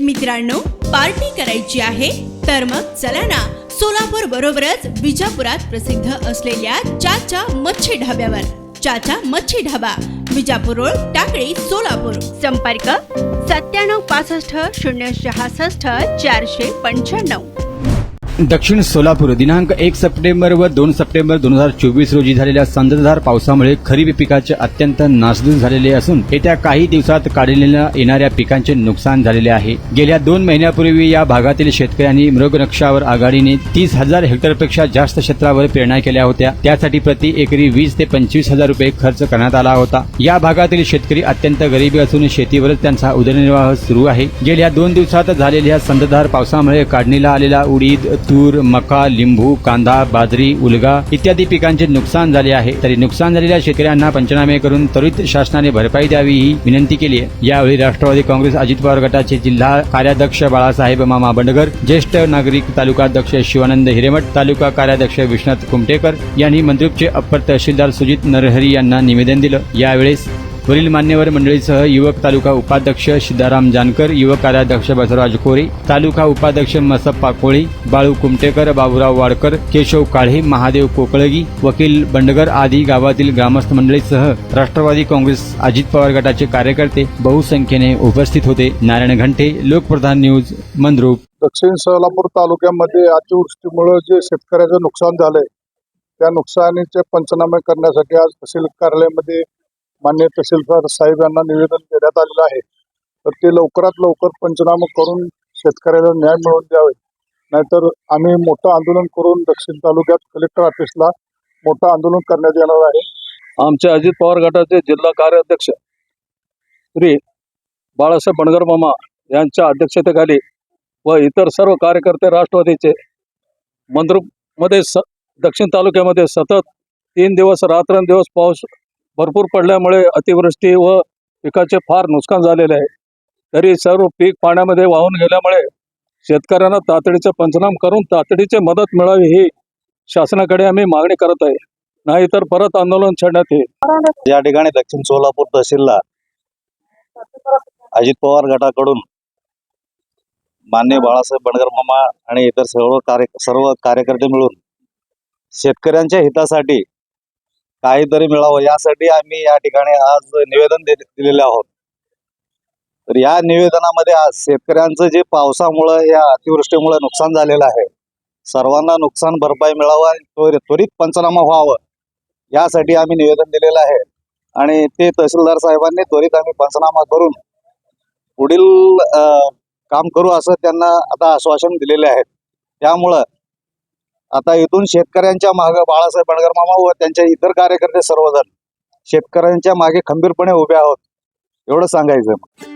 मित्रांनो पार्टी करायची आहे तर मग चला ना सोलापूर बरोबरच विजापुरात प्रसिद्ध असलेल्या चाचा मच्छी ढाब्यावर. चाचा मच्छी ढाबा विजापूर रोड टाकळी सोलापूर. संपर्क सत्त्याण्णव पासष्ट शून्य सहासष्ट चारशे पंच्याण्णव. दक्षिण सोलापूर दिनांक एक सप्टेंबर व दोन सप्टेंबर दोन हजार चोवीस रोजी झालेल्या संततधार पावसामुळे खरीप पिकाचे अत्यंत नासधूस झालेले असून येत्या काही दिवसात काढलेल्या येणाऱ्या पिकांचे नुकसान झालेले आहे. गेल्या दोन महिन्यापूर्वी या भागातील शेतकऱ्यांनी मृगनक्षावर आघाडीने तीस हजार हेक्टरपेक्षा जास्त क्षेत्रावर पेरण्या केल्या होत्या. त्यासाठी प्रति एकरी वीस ते पंचवीस हजार रुपये खर्च करण्यात आला होता. या भागातील शेतकरी अत्यंत गरिबी असून शेतीवरच त्यांचा उदरनिर्वाह सुरू आहे. गेल्या दोन दिवसात झालेल्या संततधार पावसामुळे काढणीला आलेला उडीद तूर मका लिंबू कांदा बाजरी उलगा इत्यादी पिकांचे नुकसान झाले आहे. तरी नुकसान झालेल्या शेतकऱ्यांना पंचनामे करून त्वरित शासनाने भरपाई द्यावी ही विनंती केली आहे. यावेळी राष्ट्रवादी काँग्रेस अजित पवार गटाचे जिल्हा कार्याध्यक्ष बाळासाहेब मामा बंडगर ज्येष्ठ नागरिक तालुकाध्यक्ष शिवानंद हिरेमठ तालुका कार्याध्यक्ष विश्वनाथ कुमटेकर यांनी मंत्रुपचे अप्पर तहसीलदार सुजित नरहरी यांना निवेदन दिलं. यावेळेस वरील मान्यवर मंडळीसह युवक तालुका उपाध्यक्ष सिद्धाराम जानकर युवक कार्याध्यक्ष बसवराज कोरे तालुका उपाध्यक्ष मसप्पा कोळी बाळू कुमटेकर बाबुराव वाडकर केशव काळे महादेव कोकळगी वकील बंडगर आदी गावातील ग्रामस्थ मंडळीसह राष्ट्रवादी काँग्रेस अजित पवार गटाचे कार्यकर्ते बहुसंख्येने उपस्थित होते. नारायण घंटे लोकप्रधान न्यूज मंद्रुप. दक्षिण सोलापूर तालुक्यामध्ये अतिवृष्टीमुळे जे शेतकऱ्याचं नुकसान झालंय त्या नुकसानीचे पंचनामे करण्यासाठी आज तहसील कार्यालयामध्ये मान्य तहसीलदार साहेब यांना निवेदन देण्यात आलेलं आहे. तर ते लवकरात लवकर पंचनामा करून शेतकऱ्याला न्याय मिळवून द्यावे. नाहीतर आम्ही मोठं आंदोलन करून दक्षिण तालुक्यात कलेक्टर ऑफिसला मोठं आंदोलन करण्यात येणार आहे. आमचे अजित पवार गटाचे जिल्हा कार्याध्यक्ष श्री बाळासाहेब बणगर मामा यांच्या अध्यक्षतेखाली व इतर सर्व कार्यकर्ते राष्ट्रवादीचे मंद्रुपमध्ये स दक्षिण तालुक्यामध्ये सतत तीन दिवस रात्रंदिवस पाऊस भरपूर पडल्यामुळे अतिवृष्टी व पिकाचे फार नुकसान झालेले आहे. तरी सर्व पीक पाण्यामध्ये वाहून गेल्यामुळे शेतकऱ्यांना तातडीचे पंचनाम करून तातडीची मदत मिळावी ही शासनाकडे आम्ही मागणी करत आहे. नाहीतर परत आंदोलन छेडण्यात येईल. या ठिकाणी दक्षिण सोलापूर तहसीलला अजित पवार गटाकडून मान्य बाळासाहेब बंडगर मामा आणि इतर सर्व कार्य सर्व कार्यकर्ते मिळून शेतकऱ्यांच्या हितासाठी काहीतरी मिळावं यासाठी आम्ही या ठिकाणी आज निवेदन दिलेले आहोत. तर या निवेदनामध्ये आज शेतकऱ्यांचं जे पावसामुळं या अतिवृष्टीमुळे नुकसान झालेलं आहे सर्वांना नुकसान भरपाई मिळावं आणि त्वरित त्वरित पंचनामा व्हावं यासाठी आम्ही निवेदन दिलेलं आहे. आणि ते तहसीलदार साहेबांनी त्वरित आम्ही पंचनामा करून पुढील काम करू असं त्यांना आता आश्वासन दिलेले आहे. त्यामुळं आता इथून शेतकऱ्यांच्या मागे बाळासाहेब बणगर मामा व त्यांचे इतर कार्यकर्ते सर्वजण शेतकऱ्यांच्या मागे खंबीरपणे उभे आहोत. एवढं सांगायचं